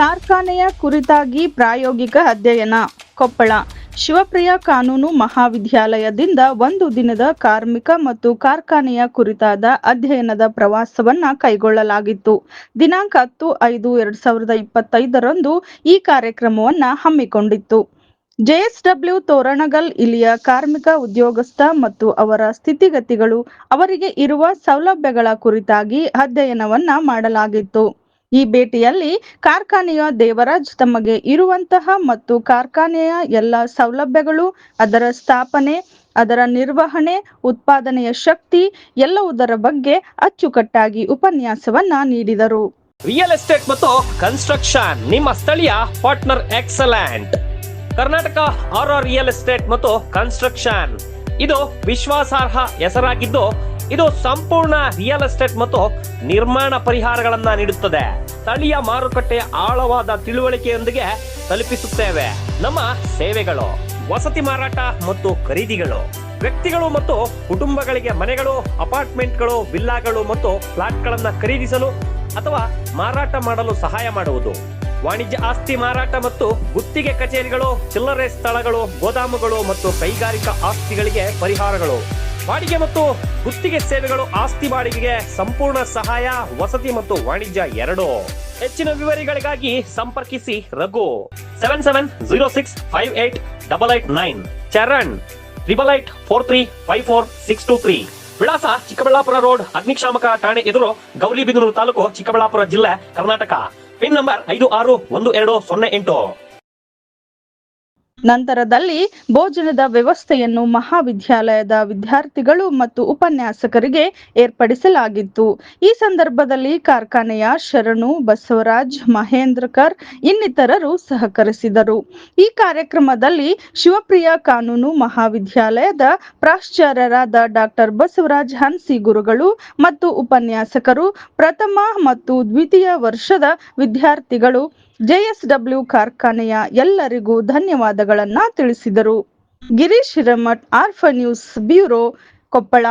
ಕಾರ್ಖಾನೆಯ ಕುರಿತಾಗಿ ಪ್ರಾಯೋಗಿಕ ಅಧ್ಯಯನ. ಕೊಪ್ಪಳ. ಶಿವಪ್ರಿಯ ಕಾನೂನು ಮಹಾವಿದ್ಯಾಲಯದಿಂದ ಒಂದು ದಿನದ ಕಾರ್ಮಿಕ ಮತ್ತು ಕಾರ್ಖಾನೆಯ ಕುರಿತಾದ ಅಧ್ಯಯನದ ಪ್ರವಾಸವನ್ನ ಕೈಗೊಳ್ಳಲಾಗಿತ್ತು. ದಿನಾಂಕ ಹತ್ತು ಐದು ಎರಡ್ ಸಾವಿರದ ಇಪ್ಪತ್ತೈದರಂದು ಈ ಕಾರ್ಯಕ್ರಮವನ್ನ ಹಮ್ಮಿಕೊಂಡಿತ್ತು. ಜೆಎಸ್ಡಬ್ಲ್ಯೂ ತೋರಣಗಲ್ ಇಲ್ಲಿಯ ಕಾರ್ಮಿಕ ಉದ್ಯೋಗಸ್ಥ ಮತ್ತು ಅವರ ಸ್ಥಿತಿಗತಿಗಳು ಅವರಿಗೆ ಇರುವ ಸೌಲಭ್ಯಗಳ ಕುರಿತಾಗಿ ಅಧ್ಯಯನವನ್ನ ಮಾಡಲಾಗಿತ್ತು. ಈ ಭೇಟಿಯಲ್ಲಿ ಕಾರ್ಖಾನೆಯ ದೇವರಾಜ್ ತಮಗೆ ಇರುವಂತಹ ಮತ್ತು ಕಾರ್ಖಾನೆಯ ಎಲ್ಲ ಸೌಲಭ್ಯಗಳು, ಅದರ ಸ್ಥಾಪನೆ, ಅದರ ನಿರ್ವಹಣೆ, ಉತ್ಪಾದನೆಯ ಶಕ್ತಿ ಎಲ್ಲವುದರ ಬಗ್ಗೆ ಅಚ್ಚುಕಟ್ಟಾಗಿ ಉಪನ್ಯಾಸವನ್ನ ನೀಡಿದರು. ರಿಯಲ್ ಎಸ್ಟೇಟ್ ಮತ್ತು ಕನ್ಸ್ಟ್ರಕ್ಷನ್ ನಿಮ್ಮ ಸ್ಥಳೀಯ partner excellent Karnataka R R real estate ಮತ್ತು ಕನ್ಸ್ಟ್ರಕ್ಷನ್ ಇದು ವಿಶ್ವಾಸಾರ್ಹ ಹೆಸರಾಗಿದ್ದು ಇದು ಸಂಪೂರ್ಣ ರಿಯಲ್ ಎಸ್ಟೇಟ್ ಮತ್ತು ನಿರ್ಮಾಣ ಪರಿಹಾರಗಳನ್ನ ನೀಡುತ್ತದೆ. ಸ್ಥಳೀಯ ಮಾರುಕಟ್ಟೆಯ ಆಳವಾದ ತಿಳುವಳಿಕೆಯೊಂದಿಗೆ ತಲುಪಿಸುತ್ತೇವೆ. ನಮ್ಮ ಸೇವೆಗಳು, ವಸತಿ ಮಾರಾಟ ಮತ್ತು ಖರೀದಿಗಳು, ವ್ಯಕ್ತಿಗಳು ಮತ್ತು ಕುಟುಂಬಗಳಿಗೆ ಮನೆಗಳು, ಅಪಾರ್ಟ್ಮೆಂಟ್ಗಳು, ವಿಲ್ಲಾಗಳು ಮತ್ತು ಫ್ಲಾಟ್ಗಳನ್ನ ಖರೀದಿಸಲು ಅಥವಾ ಮಾರಾಟ ಮಾಡಲು ಸಹಾಯ ಮಾಡುವುದು. ವಾಣಿಜ್ಯ ಆಸ್ತಿ ಮಾರಾಟ ಮತ್ತು ಗುತ್ತಿಗೆ ಕಚೇರಿಗಳು, ಚಿಲ್ಲರೆ ಸ್ಥಳಗಳು, ಗೋದಾಮುಗಳು ಮತ್ತು ಕೈಗಾರಿಕಾ ಆಸ್ತಿಗಳಿಗೆ ಪರಿಹಾರಗಳು. ಬಾಡಿಗೆ ಮತ್ತು ಗುತ್ತಿಗೆ ಸೇವೆಗಳು, ಆಸ್ತಿ ಬಾಡಿಗೆಗೆ ಸಂಪೂರ್ಣ ಸಹಾಯ, ವಸತಿ ಮತ್ತು ವಾಣಿಜ್ಯ ಎರಡು. ಹೆಚ್ಚಿನ ವಿವರಗಳಿಗಾಗಿ ಸಂಪರ್ಕಿಸಿ Raghu. Seven seven zero six five eight double eight nine Charan triple eight four three five four six two three ವಿಳಾಸ ಚಿಕ್ಕಬಳ್ಳಾಪುರ ರೋಡ್, ಅಗ್ನಿಶಾಮಕ ಠಾಣೆ ಎದುರು ಗೌರಿಬಿದನೂರು ತಾಲೂಕು ಚಿಕ್ಕಬಳ್ಳಾಪುರ ಜಿಲ್ಲೆ ಕರ್ನಾಟಕ. ಪಿನ್ ನಂಬರ್ ಐದು ಆರು ಒಂದು ಎರಡು ಸೊನ್ನೆ ಎಂಟು. ನಂತರದಲ್ಲಿ ಭೋಜನದ ವ್ಯವಸ್ಥೆಯನ್ನು ಮಹಾವಿದ್ಯಾಲಯದ ವಿದ್ಯಾರ್ಥಿಗಳು ಮತ್ತು ಉಪನ್ಯಾಸಕರಿಗೆ ಏರ್ಪಡಿಸಲಾಗಿತ್ತು. ಈ ಸಂದರ್ಭದಲ್ಲಿ ಕಾರ್ಖಾನೆಯ ಶರಣು ಬಸವರಾಜ್ ಮಹೇಂದ್ರಕರ್ ಇನ್ನಿತರರು ಸಹಕರಿಸಿದರು. ಈ ಕಾರ್ಯಕ್ರಮದಲ್ಲಿ ಶಿವಪ್ರಿಯ ಕಾನೂನು ಮಹಾವಿದ್ಯಾಲಯದ ಪ್ರಾಶ್ಚಾರ್ಯರಾದ ಡಾಕ್ಟರ್ ಬಸವರಾಜ್ ಹನ್ಸಿ ಗುರುಗಳು ಮತ್ತು ಉಪನ್ಯಾಸಕರು, ಪ್ರಥಮ ಮತ್ತು ದ್ವಿತೀಯ ವರ್ಷದ ವಿದ್ಯಾರ್ಥಿಗಳು ಜೆಎಸ್ಡಬ್ಲ್ಯೂ ಕಾರ್ಖಾನೆಯ ಎಲ್ಲರಿಗೂ ಧನ್ಯವಾದಗಳನ್ನ ತಿಳಿಸಿದರು. ಗಿರೀಶ್ ಹಿರಮಠ್ ಆರ್ಫ ನ್ಯೂಸ್ ಬ್ಯೂರೋ ಕೊಪ್ಪಳ.